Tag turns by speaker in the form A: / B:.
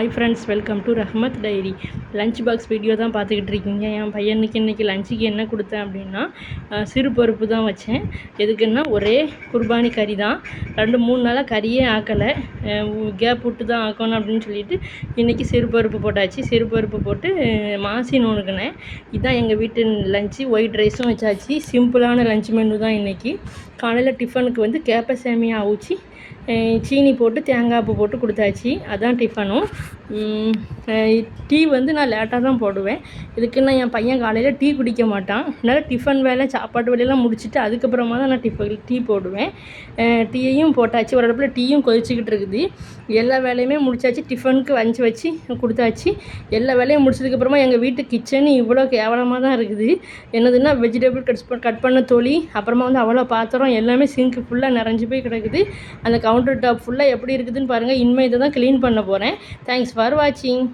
A: Hi friends welcome to Rahmat diary lunch box video தான் பார்த்துக்கிட்டு இருக்கீங்க. என் பையனுக்கு இன்றைக்கி லஞ்சுக்கு என்ன கொடுத்தேன் அப்படின்னா சிறுபருப்பு சிறு பருப்பு தான் வச்சேன். எதுக்குன்னா ஒரே குர்பானி கறி தான். ரெண்டு மூணு நாளாக கறியே ஆக்கலை. கேப் விட்டு தான் ஆக்கணும் அப்படின்னு சொல்லிட்டு இன்றைக்கி சிறு பருப்பு போட்டாச்சு. சிறு பருப்பு போட்டு மாசி நோனுக்குனேன் இதுதான் எங்கள் வீட்டு லஞ்சு ஒயிட் ரைஸும் வச்சாச்சு. சிம்பிளான லஞ்ச் மெனு தான் இன்றைக்கி காலையில் டிஃபனுக்கு வந்து கேப்ப சேமியா சீனி போட்டு தேங்காய் பூ போட்டு கொடுத்தாச்சு. அதான் டிஃபனும் டீ வந்து நான் லேட்டாக தான் போடுவேன். இதுக்குன்னா என் பையன் காலையில் டீ குடிக்க மாட்டான். அதனால் டிஃபன் வேலை சாப்பாட்டு வேலையெல்லாம் முடிச்சுட்டு அதுக்கப்புறமா தான் நான் டிஃபன் டீ போடுவேன். டீயையும் போட்டாச்சு. ஒரு இடத்துல டீயும் கொதிச்சுக்கிட்டு இருக்குது. எல்லா வேலையுமே முடிச்சாச்சு. டிஃபனுக்கு வஞ்சி வச்சு கொடுத்தாச்சு. எல்லா வேலையும் முடிச்சதுக்கப்புறமா எங்கள் வீட்டு கிச்சனு இவ்வளோ கேவலமாக தான் இருக்குது. என்னதுன்னா வெஜிடபிள் கட் கட் பண்ண தொலி அப்புறமா வந்து அவ்வளோ பாத்திரம் எல்லாமே சிங்க் ஃபுல்லாக நிறைஞ்சு போய் கிடக்குது. அந்த கவுண்டர் டாப் ஃபுல்லாக எப்படி இருக்குதுன்னு பாருங்கள் இனிமேல் இதை தான் க்ளீன் பண்ண போகிறேன் தேங்க்ஸ் ஃபார் வாட்சிங்